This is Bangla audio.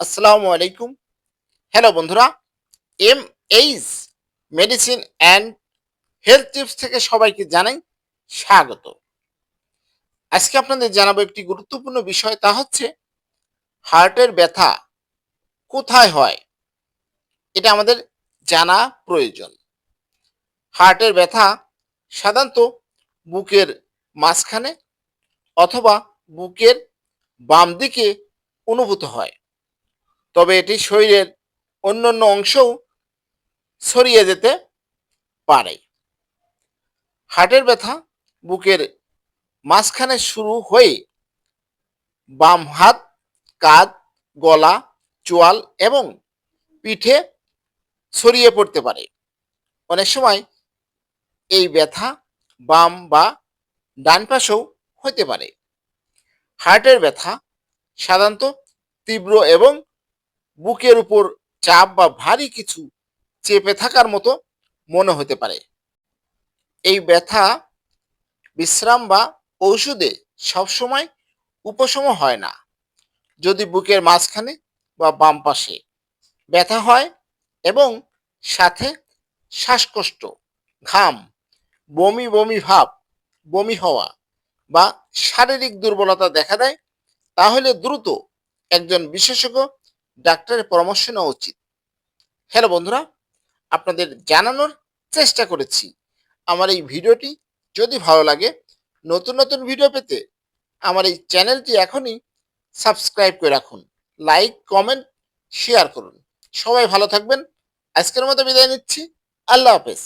আসসালামু আলাইকুম। হ্যালো বন্ধুরা M H medicine and health tips থেকে সবাইকে জানাই স্বাগত। আজকে আপনাদের জানাব একটি গুরুত্বপূর্ণ বিষয়, তা হচ্ছে হার্টের ব্যথা কোথায় হয়? এটা আমাদের জানা প্রয়োজন। হার্টের ব্যথা সাধারণত বুকের মাঝখানে অথবা বুকের বাম দিকে অনুভূত হয়। তবে এটি শরীরের অন্যান্য অংশও ছড়িয়ে যেতে পারে। হার্টের ব্যথা বুকের মাঝখানে শুরু হয়ে বাম হাত, কাঁধ, গলা, চোয়াল এবং পিঠে ছড়িয়ে পড়তে পারে। অনেক সময় এই ব্যথা বাম বা ডান পাশেও হতে পারে। হার্টের ব্যথা সাধারণত তীব্র এবং বুকের উপর চাপ বা ভারী কিছু চেপে থাকার মতো মনে হতে পারে। এই ব্যথা, বিশ্রাম বা ঔষধে সবসময় উপশম হয় না। যদি বুকের মাঝখানে বা বাম পাশে ব্যথা হয় এবং সাথে শ্বাসকষ্ট, ঘাম, বমি বমি ভাব, বমি হওয়া বা শারীরিক দুর্বলতা দেখা দেয়, তাহলে দ্রুত একজন বিশেষজ্ঞ ডাক্তারের পরামর্শ নেওয়া উচিত। হ্যালো বন্ধুরা, আপনাদের জানানোর চেষ্টা করেছি। আমার এই ভিডিওটি যদি ভালো লাগে, নতুন নতুন ভিডিও পেতে আমার এই চ্যানেলটি এখনই সাবস্ক্রাইব করে রাখুন। লাইক, কমেন্ট, শেয়ার করুন। সবাই ভালো থাকবেন। আজকের মতো বিদায় নিচ্ছি। আল্লাহ হাফেজ।